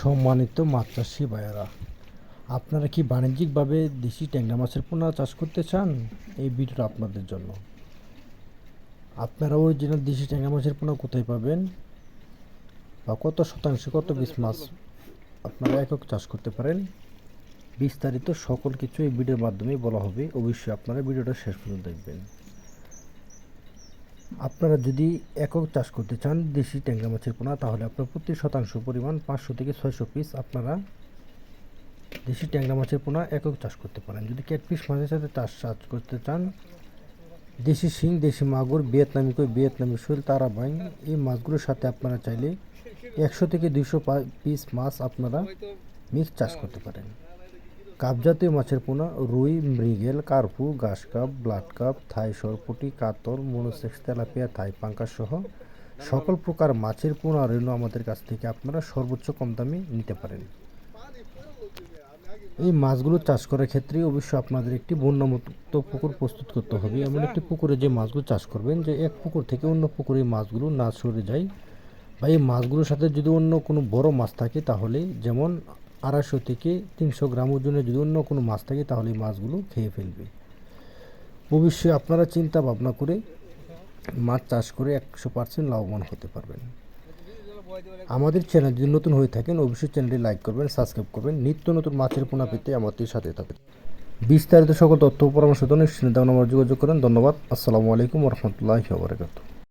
সম্মানিত মাছ চাষি ভাইয়েরা আপনারা কি বাণিজ্যিকভাবে দেশি ট্যাংরা মাছের পোনা চাষ করতে চান? এই ভিডিওটা আপনাদের জন্য। আপনারা অরিজিনাল দেশি ট্যাংরা মাছের পোনা কোথায় পাবেন? বা কত শতাংশে, কত পিস মাছ আপনারা একক চাষ করতে পারেন? বিস্তারিত সকল কিছু এই ভিডিওর মাধ্যমে বলা হবে। অবশ্যই আপনারা ভিডিওটা শেষ পর্যন্ত দেখবেন। আপনারা যদি একক চাষ করতে চান দেশি ট্যাংরা মাছের পোনা, তাহলে আপনার প্রতি শতাংশ পরিমাণ পাঁচশো থেকে ছয়শো পিস আপনারা দেশি ট্যাংরা মাছের পোনা একক চাষ করতে পারেন। যদি ক্যাটফিশ মাছের সাথে চাষ চাষ করতে চান, দেশি শিং, দেশি মাগুর, ভিয়েতনামি কই, ভিয়েতনামি শৈল তারাবাইন এই মাছগুলোর সাথে আপনারা চাইলে একশো থেকে দুইশো পিস মাছ আপনারা মিক্স চাষ করতে পারেন। কাপ জাতীয় মাছের পোনা, রুই, মৃগেল, কার্পু, ঘাস কাপ, ব্লাড কাপ, থাই সরপুটি, কাতল, মনোসেক্স, তেলাপিয়া, থাই পাঙ্কাস সহ সকল প্রকার মাছের পোনা রেণু আমাদের কাছ থেকে। আপনারা সর্বোচ্চ কম দামে নিতে পারেন। এই মাছগুলো চাষ করার ক্ষেত্রে অবশ্যই আপনাদের একটি বন্যমুক্ত পুকুর প্রস্তুত করতে হবে। এমন একটি পুকুরে যে মাছগুলো চাষ করবেন, যে এক পুকুর থেকে অন্য পুকুরে মাছগুলো না সরে যায় বা এই মাছগুলোর সাথে যদি অন্য কোনো বড় মাছ থাকে, তাহলে যেমন আড়াইশো থেকে তিনশো গ্রাম ওজনের যদি অন্য কোনো মাছ থাকে, তাহলে এই মাছগুলো খেয়ে ফেলবে। অবশ্যই আপনারা চিন্তা ভাবনা করে মাছ চাষ করে একশো পার্সেন্ট লাভবান হতে পারবেন। আমাদের চ্যানেল যদি নতুন হয়ে থাকেন, অবশ্যই চ্যানেলটি লাইক করবেন, সাবস্ক্রাইব করবেন। নিত্য নতুন মাছের পোনা পেতে আমাদের সাথে থাকবেন বিস্তারিত সকল তথ্য পরামর্শ জন্য যোগাযোগ করেন। ধন্যবাদ। আসসালামু আলাইকুম রহমতুল্লাহি ওবরাকাতুহ